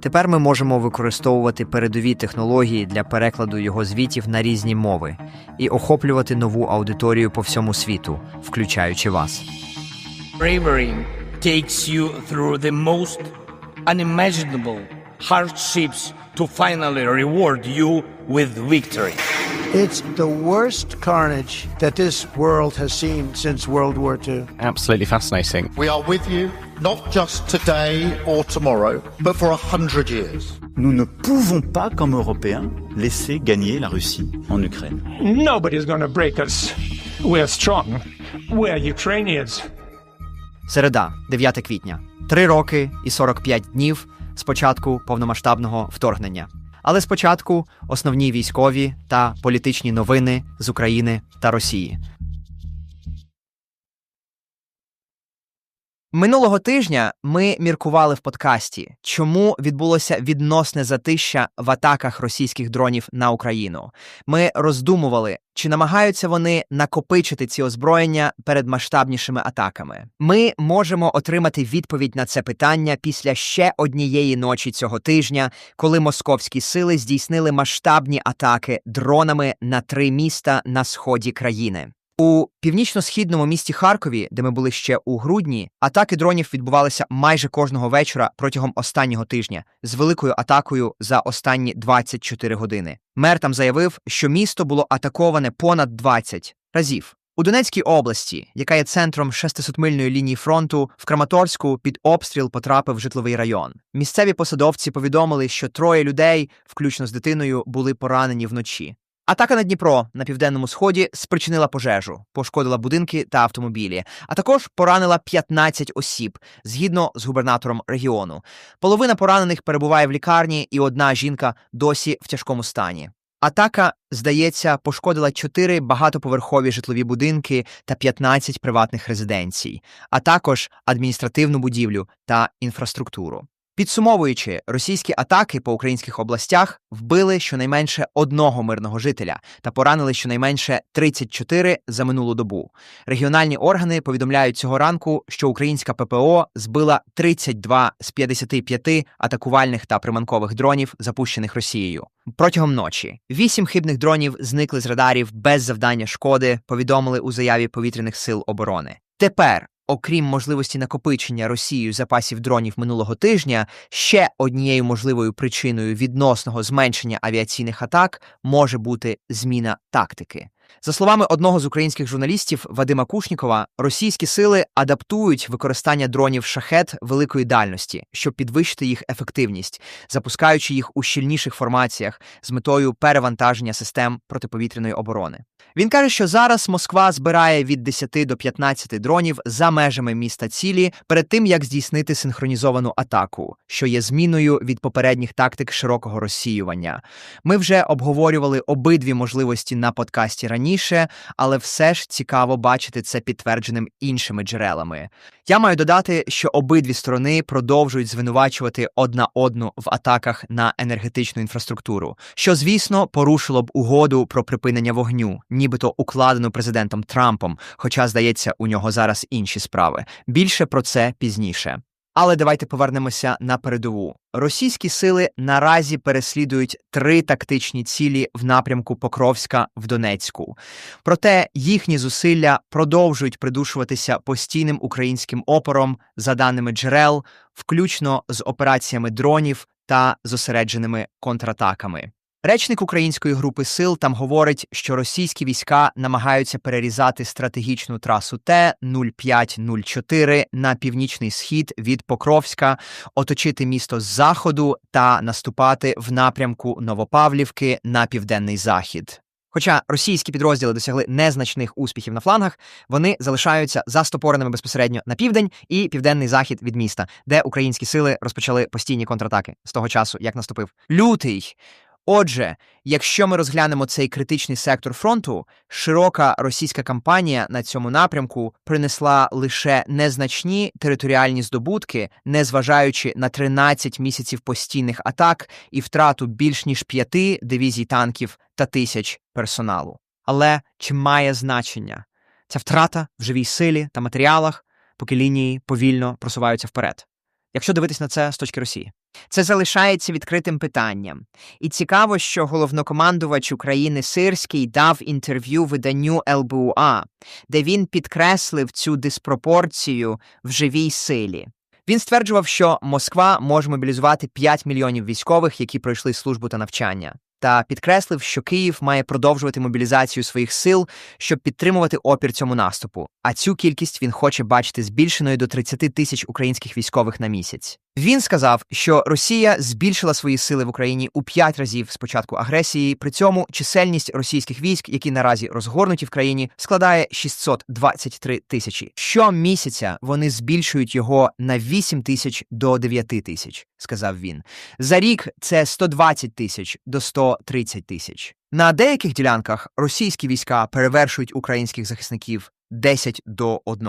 Тепер ми можемо використовувати передові технології для перекладу його звітів на різні мови і охоплювати нову аудиторію по всьому світу, включаючи вас. Bravery takes you through the most unimaginable hardships to finally reward you with victory. It's the worst carnage that this world has seen since World War II. Absolutely fascinating. We are with you, not just today or tomorrow, but for a hundred years. Nous ne pouvons pas, comme Européens, laisser gagner la Russie en Ukraine. Nobody's going to break us. We're strong. We're Ukrainians. Середа, 9 квітня. Три роки і 45 днів з початку повномасштабного вторгнення. Але спочатку основні військові та політичні новини з України та Росії. Минулого тижня ми міркували в подкасті, чому відбулося відносне затища в атаках російських дронів на Україну. Ми роздумували, чи намагаються вони накопичити ці озброєння перед масштабнішими атаками. Ми можемо отримати відповідь на це питання після ще однієї ночі цього тижня, коли московські сили здійснили масштабні атаки дронами на три міста на сході країни. У північно-східному місті Харкові, де ми були ще у грудні, атаки дронів відбувалися майже кожного вечора протягом останнього тижня з великою атакою за останні 24 години. Мер там заявив, що місто було атаковане понад 20 разів. У Донецькій області, яка є центром 600-мильної лінії фронту, в Краматорську під обстріл потрапив житловий район. Місцеві посадовці повідомили, що троє людей, включно з дитиною, були поранені вночі. Атака на Дніпро на південному сході спричинила пожежу, пошкодила будинки та автомобілі, а також поранила 15 осіб, згідно з губернатором регіону. Половина поранених перебуває в лікарні, і одна жінка досі в тяжкому стані. Атака, здається, пошкодила чотири багатоповерхові житлові будинки та 15 приватних резиденцій, а також адміністративну будівлю та інфраструктуру. Підсумовуючи, російські атаки по українських областях вбили щонайменше одного мирного жителя та поранили щонайменше 34 за минулу добу. Регіональні органи повідомляють цього ранку, що українська ППО збила 32 з 55 атакувальних та приманкових дронів, запущених Росією. Протягом ночі вісім хибних дронів зникли з радарів без завдання шкоди, повідомили у заяві повітряних сил оборони. Тепер Окрім можливості накопичення Росією запасів дронів минулого тижня, ще однією можливою причиною відносного зменшення авіаційних атак може бути зміна тактики. За словами одного з українських журналістів Вадима Кушнікова, російські сили адаптують використання дронів шахет великої дальності, щоб підвищити їх ефективність, запускаючи їх у щільніших формаціях з метою перевантаження систем протиповітряної оборони. Він каже, що зараз Москва збирає від 10 до 15 дронів за межами міста цілі перед тим, як здійснити синхронізовану атаку, що є зміною від попередніх тактик широкого розсіювання. Ми вже обговорювали обидві можливості на подкасті раніше, але все ж цікаво бачити це підтвердженим іншими джерелами. Я маю додати, що обидві сторони продовжують звинувачувати одна одну в атаках на енергетичну інфраструктуру, що, звісно, порушило б угоду про припинення вогню, нібито укладену президентом Трампом, хоча, здається, у нього зараз інші справи. Більше про це пізніше. Але давайте повернемося на передову. Російські сили наразі переслідують три тактичні цілі в напрямку Покровська в Донецьку. Проте їхні зусилля продовжують придушуватися постійним українським опором, за даними джерел, включно з операціями дронів та зосередженими контратаками. Речник української групи сил там говорить, що російські війська намагаються перерізати стратегічну трасу Т 0504 на північний схід від Покровська, оточити місто з заходу та наступати в напрямку Новопавлівки на південний захід. Хоча російські підрозділи досягли незначних успіхів на флангах, вони залишаються застопореними безпосередньо на південь і південний захід від міста, де українські сили розпочали постійні контратаки з того часу, як наступив лютий. Отже, якщо ми розглянемо цей критичний сектор фронту, широка російська кампанія на цьому напрямку принесла лише незначні територіальні здобутки, незважаючи на 13 місяців постійних атак і втрату більш ніж п'яти дивізій танків та тисяч персоналу. Але чи має значення ця втрата в живій силі та матеріалах, поки лінії повільно просуваються вперед? Якщо дивитись на це з точки Росії. Це залишається відкритим питанням. І цікаво, що головнокомандувач України Сирський дав інтерв'ю виданню ЛБУА, де він підкреслив цю диспропорцію в живій силі. Він стверджував, що Москва може мобілізувати 5 мільйонів військових, які пройшли службу та навчання, та підкреслив, що Київ має продовжувати мобілізацію своїх сил, щоб підтримувати опір цьому наступу. А цю кількість він хоче бачити збільшеною до 30 тисяч українських військових на місяць. Він сказав, що Росія збільшила свої сили в Україні у п'ять разів з початку агресії. При цьому чисельність російських військ, які наразі розгорнуті в країні, складає 623 тисячі. Щомісяця вони збільшують його на 8 тисяч до 9 тисяч, сказав він. За рік це 120 тисяч до 130 тисяч. На деяких ділянках російські війська перевершують українських захисників 10 до 1.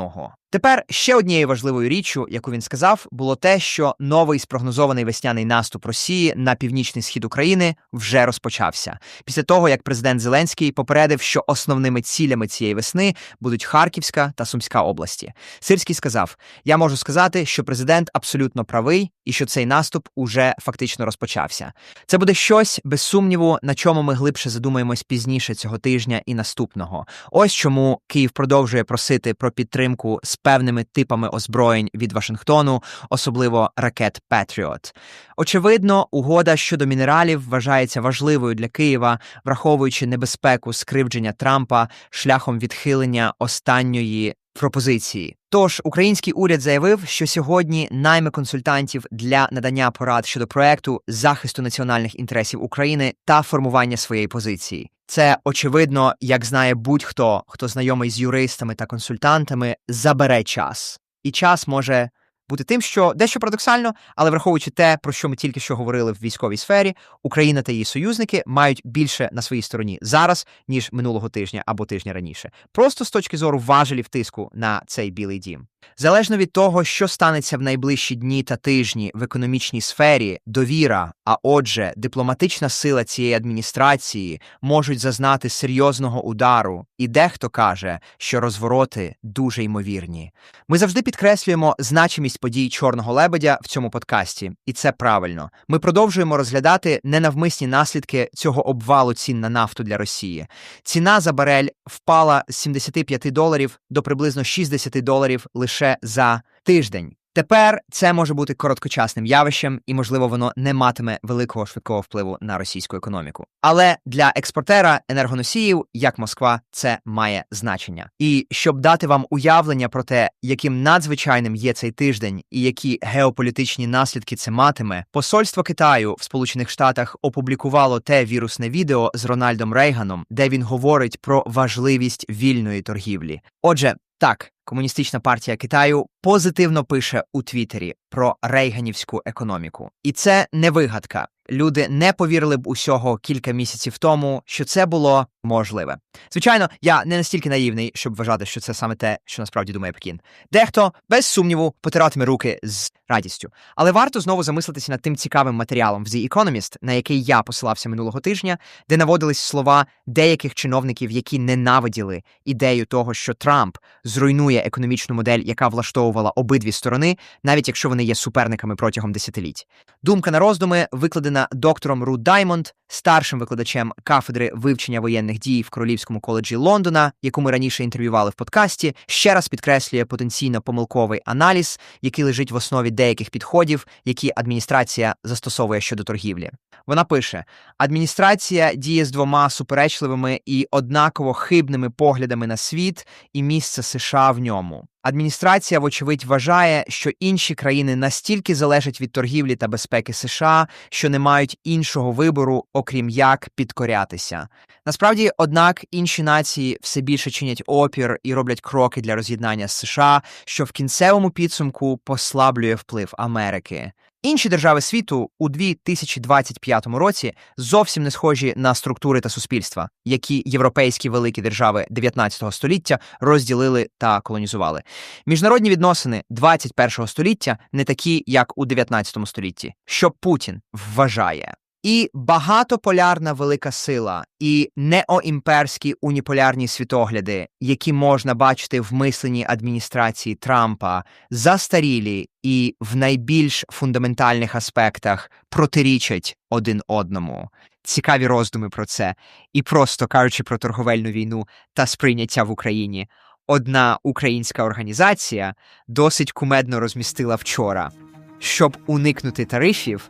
Тепер ще однією важливою річчю, яку він сказав, було те, що новий спрогнозований весняний наступ Росії на північний схід України вже розпочався після того, як президент Зеленський попередив, що основними цілями цієї весни будуть Харківська та Сумська області. Сирський сказав: Я можу сказати, що президент абсолютно правий і що цей наступ уже фактично розпочався. Це буде щось без сумніву, на чому ми глибше задумаємось пізніше цього тижня і наступного. Ось чому Київ продовжує просити про підтримку з певними типами озброєнь від Вашингтону, особливо ракет Петріот. Очевидно, угода щодо мінералів вважається важливою для Києва, враховуючи небезпеку скривдження Трампа шляхом відхилення останньої. Пропозиції. Тож український уряд заявив, що сьогодні найме консультантів для надання порад щодо проекту захисту національних інтересів України та формування своєї позиції. Це очевидно, як знає будь-хто, хто знайомий з юристами та консультантами, забере час, і час може бути тим, що дещо парадоксально, але враховуючи те, про що ми тільки що говорили в військовій сфері, Україна та її союзники мають більше на своїй стороні зараз, ніж минулого тижня або тижня раніше. Просто з точки зору важелів тиску на цей білий дім. Залежно від того, що станеться в найближчі дні та тижні в економічній сфері, довіра, а отже, дипломатична сила цієї адміністрації можуть зазнати серйозного удару, і дехто каже, що розвороти дуже ймовірні. Ми завжди підкреслюємо значимість подій чорного лебедя в цьому подкасті, і це правильно. Ми продовжуємо розглядати ненавмисні наслідки цього обвалу цін на нафту для Росії. Ціна за барель впала з 75 доларів до приблизно 60 доларів лише за тиждень. Тепер це може бути короткочасним явищем, і, можливо, воно не матиме великого швидкого впливу на російську економіку. Але для експортера енергоносіїв, як Москва, це має значення. І щоб дати вам уявлення про те, яким надзвичайним є цей тиждень і які геополітичні наслідки це матиме, посольство Китаю в Сполучених Штатах опублікувало те вірусне відео з Рональдом Рейганом, де він говорить про важливість вільної торгівлі. Отже. Так, комуністична партія Китаю позитивно пише у Твіттері про рейганівську економіку, і це не вигадка. Люди не повірили б усього кілька місяців тому, що це було можливе. Звичайно, я не настільки наївний, щоб вважати, що це саме те, що насправді думає Пекін. Дехто без сумніву потиратиме руки з радістю. Але варто знову замислитися над тим цікавим матеріалом в The Economist, на який я посилався минулого тижня, де наводились слова деяких чиновників, які ненавиділи ідею того, що Трамп зруйнує економічну модель, яка влаштовувала обидві сторони, навіть якщо вони є суперниками протягом десятиліть. Думка на роздуми викладена доктором Ру Даймонд, старшим викладачем кафедри вивчення воєнних дій в Королівському коледжі Лондона, яку ми раніше інтерв'ювали в подкасті, ще раз підкреслює потенційно помилковий аналіз, який лежить в основі деяких підходів, які адміністрація застосовує щодо торгівлі. Вона пише: адміністрація діє з двома суперечливими і однаково хибними поглядами на світ і місце США в ньому. Адміністрація, вочевидь, вважає, що інші країни настільки залежать від торгівлі та безпеки США, що не мають іншого вибору, окрім як підкорятися. Насправді, однак, інші нації все більше чинять опір і роблять кроки для роз'єднання з США, що в кінцевому підсумку послаблює вплив Америки. Інші держави світу у 2025 році зовсім не схожі на структури та суспільства, які європейські великі держави 19 століття розділили та колонізували. Міжнародні відносини 21 століття не такі, як у 19 столітті, що Путін вважає. І багатополярна велика сила, і неоімперські уніполярні світогляди, які можна бачити в мисленні адміністрації Трампа, застарілі і в найбільш фундаментальних аспектах протирічать один одному. Цікаві роздуми про це, і просто кажучи про торговельну війну та сприйняття в Україні. Одна українська організація досить кумедно розмістила вчора. Щоб уникнути тарифів,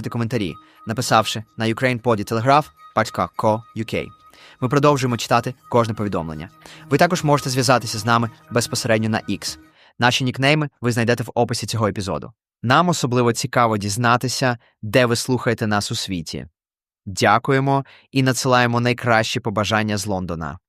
коментарі, написавши на ukrainpoditelegraph.co.uk. Ми продовжуємо читати кожне повідомлення. Ви також можете зв'язатися з нами безпосередньо на X. Наші нікнейми ви знайдете в описі цього епізоду. Нам особливо цікаво дізнатися, де ви слухаєте нас у світі. Дякуємо і надсилаємо найкращі побажання з Лондона.